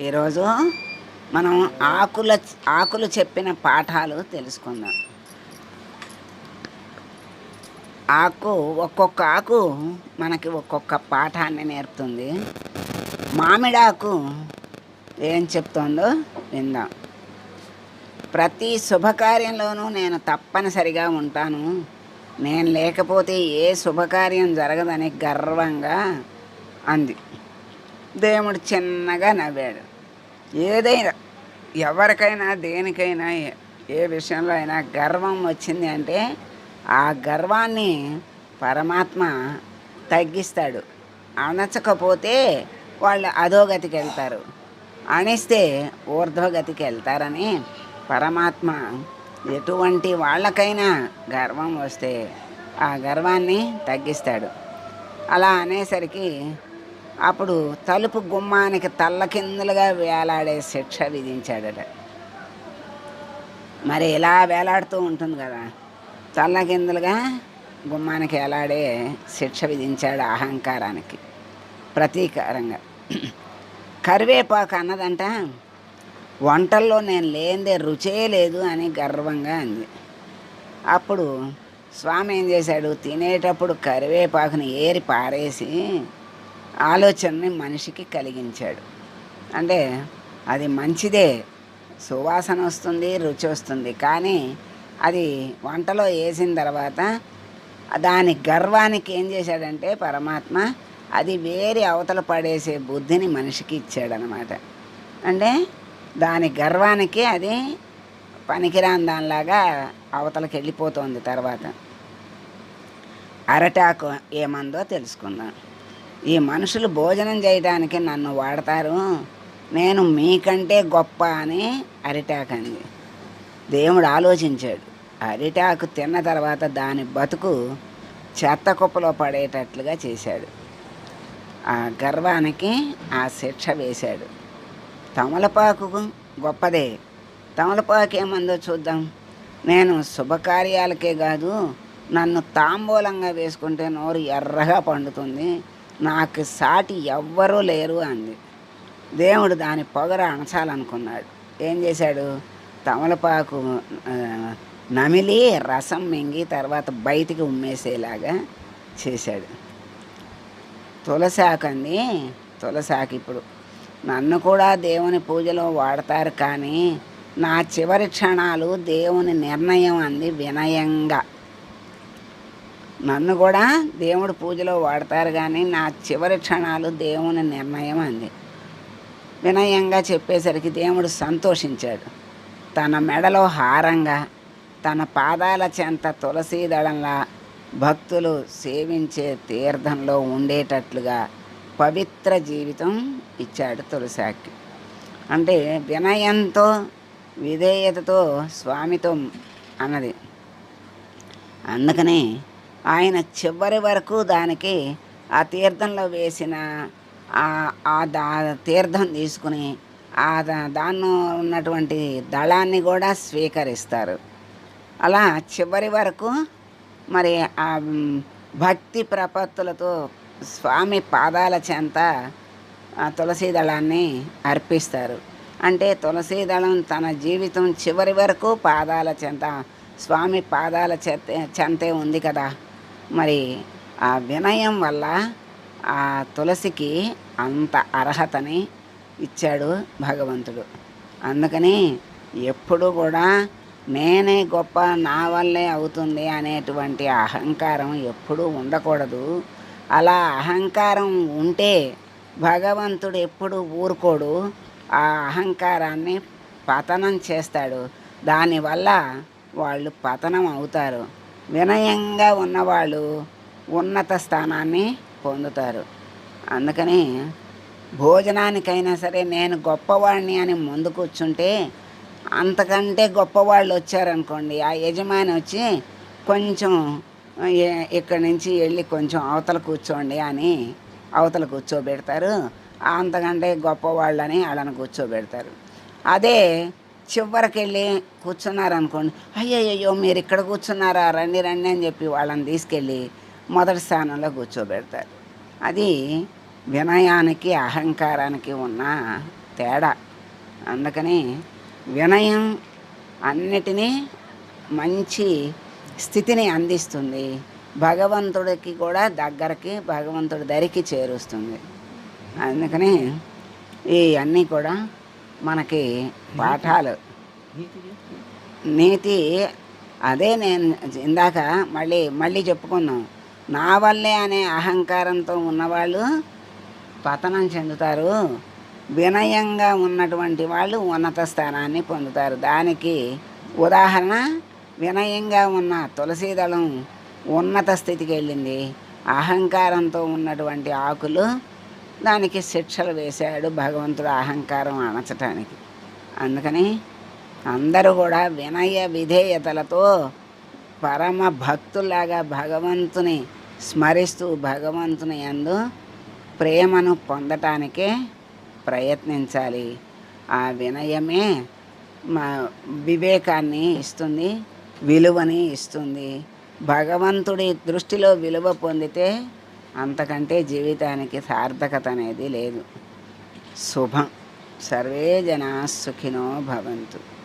ఈరోజు మనం ఆకుల ఆకులు చెప్పిన పాఠాలు తెలుసుకుందాం. ఆకు ఒక్కొక్క ఆకు మనకి ఒక్కొక్క పాఠాన్ని నేర్పుతుంది. మామిడాకు ఏం చెప్తుందో విందాం. ప్రతి శుభకార్యంలోనూ నేను తప్పనిసరిగా ఉంటాను. నేను లేకపోతే ఏ శుభకార్యం జరగదని గర్వంగా అంది. దేవుడు చిన్నగా నవ్వాడు. ఏదైనా ఎవరికైనా దేనికైనా ఏ- విషయంలో అయినా గర్వం వచ్చింది అంటే ఆ గర్వాన్ని పరమాత్మ తగ్గిస్తాడు. అణచకపోతే వాళ్ళు అధోగతికి వెళ్తారు. అణిస్తే ఊర్ధ్వగతికి వెళ్తారని పరమాత్మ ఎటువంటి వాళ్ళకైనా గర్వం వస్తే ఆ గర్వాన్ని తగ్గిస్తాడు. అలా అనేసరికి అప్పుడు తలుపు గుమ్మానికి తల్లకిందులుగా వేలాడే శిక్ష విధించాడట. మరి ఇలా వేలాడుతూ ఉంటుంది కదా తల్లకిందులుగా గుమ్మానికి వేలాడే శిక్ష విధించాడు అహంకారానికి ప్రతీకారంగా. కరివేపాకు అన్నదంట వంటల్లో నేను లేనిదే రుచే లేదు అని గర్వంగా అంది. అప్పుడు స్వామి ఏం చేశాడు తినేటప్పుడు కరివేపాకుని ఏరి పారేసి ఆలోచనని మనిషికి కలిగించాడు. అంటే అది మంచిదే సువాసన వస్తుంది రుచి వస్తుంది. కానీ అది వంటలో వేసిన తర్వాత దాని గర్వానికి ఏం చేశాడంటే పరమాత్మ అది వేరే అవతల పడేసే బుద్ధిని మనిషికి ఇచ్చాడనమాట. అంటే దాని గర్వానికి అది పనికిరాని దానిలాగా అవతలకి వెళ్ళిపోతుంది తర్వాత. అరటాకు ఏమందో తెలుసుకుందాం. ఈ మనుషులు భోజనం చేయడానికి నన్ను వాడతారు. నేను మీకంటే గొప్ప అని అరిటాకు అంది. దేవుడు ఆలోచించాడు. అరిటాకు తిన్న తర్వాత దాని బతుకు చెత్త కుప్పలో పడేటట్లుగా చేశాడు. ఆ గర్వానికి ఆ శిక్ష వేశాడు. తమలపాకు గొప్పదే. తమలపాకు ఏమందో చూద్దాం. నేను శుభకార్యాలకే కాదు నన్ను తాంబూలంగా వేసుకుంటే నోరు ఎర్రగా పండుతుంది. నాకు సాటి ఎవ్వరూ లేరు అంది. దేవుడు దాని పొగర అణచాలనుకున్నాడు. ఏం చేశాడు? తమలపాకు నమిలి రసం మింగి తర్వాత బయటికి ఉమ్మేసేలాగా చేశాడు. తులసాకు అంది తులసాకు ఇప్పుడు నన్ను కూడా దేవుని పూజలో వాడతారు కానీ నా చివరి క్షణాలు దేవుని నిర్ణయం అంది వినయంగా. నన్ను కూడా దేవుడు పూజలో వాడతారు కానీ నా చివరి క్షణాలు దేవుని నిర్ణయం అంది. వినయంగా చెప్పేసరికి దేవుడు సంతోషించాడు. తన మెడలో హారంగా తన పాదాల చెంత తులసీ దళంలా భక్తులు సేవించే తీర్థంలో ఉండేటట్లుగా పవిత్ర జీవితం ఇచ్చాడు తులసాకి. అంటే వినయంతో విధేయతతో స్వామితో అన్నది. అందుకని ఆయన చివరి వరకు దానికి ఆ తీర్థంలో వేసిన ఆ- దా తీర్థం తీసుకుని ఆ దా- దానిలో ఉన్నటువంటి దళాన్ని కూడా స్వీకరిస్తారు. అలా చివరి వరకు మరి ఆ భక్తి ప్రపత్తులతో స్వామి పాదాల చెంత ఆ తులసీ దళాన్ని అర్పిస్తారు. అంటే తులసీ దళం తన జీవితం చివరి వరకు పాదాల చెంత స్వామి పాదాల చెంతే ఉంది కదా. మరి ఆ వినయం వల్ల ఆ తులసికి అంత అర్హతని ఇచ్చాడు భగవంతుడు. అందుకని ఎప్పుడు కూడా నేనే గొప్ప నా వల్లే అవుతుంది అనేటువంటి అహంకారం ఎప్పుడూ ఉండకూడదు. అలా అహంకారం ఉంటే భగవంతుడు ఎప్పుడు ఊరుకోడు. ఆ అహంకారాన్ని పతనం చేస్తాడు. దానివల్ల వాళ్ళు పతనం అవుతారు. వినయంగా ఉన్నవాళ్ళు ఉన్నత స్థానాన్ని పొందుతారు. అందుకని భోజనానికైనా సరే నేను గొప్పవాడిని అని ముందు కూర్చుంటే అంతకంటే గొప్పవాళ్ళు వచ్చారనుకోండి ఆ యజమాని వచ్చి కొంచెం ఇక్కడి నుంచి వెళ్ళి కొంచెం అవతల కూర్చోండి అని అవతల కూర్చోబెడతారు. అంతకంటే గొప్పవాళ్ళని వాళ్ళని కూర్చోబెడతారు. అదే చివరికి వెళ్ళి కూర్చున్నారనుకోండి అయ్యయ్యో మీరు ఇక్కడ కూర్చున్నారా? రండి రండి అని చెప్పి వాళ్ళని తీసుకెళ్ళి మొదటి స్థానంలో కూర్చోబెడతారు. అది వినయానికి అహంకారానికి ఉన్న తేడా. అందుకని వినయం అన్నిటినీ మంచి స్థితిని అందిస్తుంది. భగవంతుడికి కూడా దగ్గరికి భగవంతుడి దరికి చేరుస్తుంది. అందుకని ఈ అన్నీ కూడా మనకి పాఠాలు. నీతి అదే నేను ఇందాక మళ్ళీ మళ్ళీ చెప్పుకున్నాం. నా వల్లే అనే అహంకారంతో ఉన్నవాళ్ళు పతనం చెందుతారు. వినయంగా ఉన్నటువంటి వాళ్ళు ఉన్నత స్థానాన్ని పొందుతారు. దానికి ఉదాహరణ వినయంగా ఉన్న తులసీదళం ఉన్నత స్థితికి వెళ్ళింది. అహంకారంతో ఉన్నటువంటి ఆకులు దానికి శిక్షలు వేశాడు భగవంతుడు అహంకారం అణచటానికి. అందుకని అందరూ కూడా వినయ విధేయతలతో పరమ భక్తులాగా భగవంతుని స్మరిస్తూ భగవంతుని అందు ప్రేమను పొందటానికే ప్రయత్నించాలి. ఆ వినయమే మా వివేకాన్ని ఇస్తుంది విలువని ఇస్తుంది. భగవంతుడి దృష్టిలో విలువ పొందితే అంతకంటే జీవితానికి సార్థకత అనేది లేదు. శుభం. సర్వే జనా సుఖినో భవంతు.